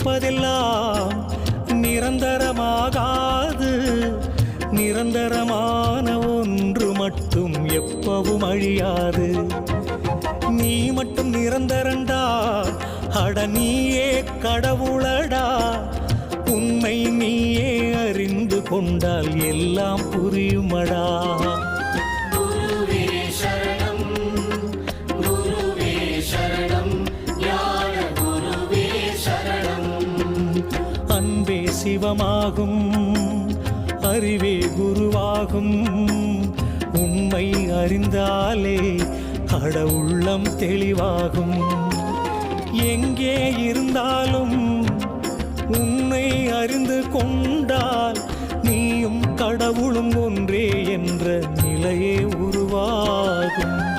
இருப்பதெல்லாம் நிரந்தரமாகாது. நிரந்தரமான ஒன்று மட்டும் எப்பவும் அழியாது. நீ மட்டும் நிரந்தரண்டா? அட நீயே கடவுளடா. உண்மை நீயே அறிந்து கொண்டால் எல்லாம் புரியுமடா. சிவமாகும். அறிவே குருவாகும். உண்மை அறிந்தாலே கடவுள்ளம் தெளிவாகும். எங்கே இருந்தாலும் உன்னை அறிந்து கொண்டால் நீயும் கடவுளும் ஒன்றே என்ற நிலையே உருவாகும்.